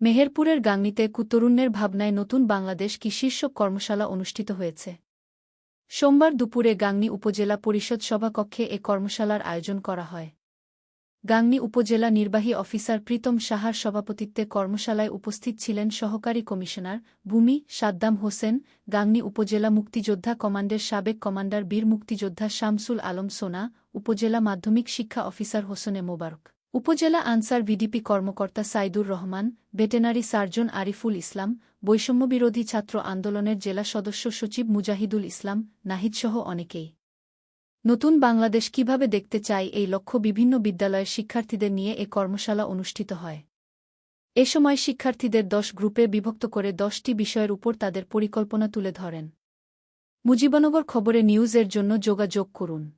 মেহেরপুরের গাংনীতে কুতরুণ্যের ভাবনায় নতুন বাংলাদেশ কি শীর্ষক কর্মশালা অনুষ্ঠিত হয়েছে? সোমবার দুপুরে গাংনী উপজেলা পরিষদ সভাকক্ষে এ কর্মশালার আয়োজন করা হয়। গাংনী উপজেলা নির্বাহী অফিসার প্রীতম সাহার সভাপতিত্বে কর্মশালায় উপস্থিত ছিলেন সহকারী কমিশনার ভূমি সাদ্দাম হোসেন, গাংনী উপজেলা মুক্তিযোদ্ধা কমান্ডের সাবেক কমান্ডার বীর মুক্তিযোদ্ধা শামসুল আলম সোনা, উপজেলা মাধ্যমিক শিক্ষা অফিসার হোসনে মোবারক। উপজেলা আনসার ভিডিপি কর্মকর্তা সাইদুর রহমান, ভেটেনারি সার্জন আরিফুল ইসলাম, বৈষম্যবিরোধী ছাত্র আন্দোলনের জেলা সদস্য সচিব মুজাহিদুল ইসলাম, নাহিদসহ অনেকেই। নতুন বাংলাদেশ কীভাবে দেখতে চাই এই লক্ষ্য বিভিন্ন বিদ্যালয়ের শিক্ষার্থীদের নিয়ে এ কর্মশালা অনুষ্ঠিত হয়। এ সময় শিক্ষার্থীদের দশ গ্রুপে বিভক্ত করে দশটি বিষয়ের উপর তাদের পরিকল্পনা তুলে ধরেন। মুজিবনগর খবরে নিউজের জন্য যোগাযোগ করুন।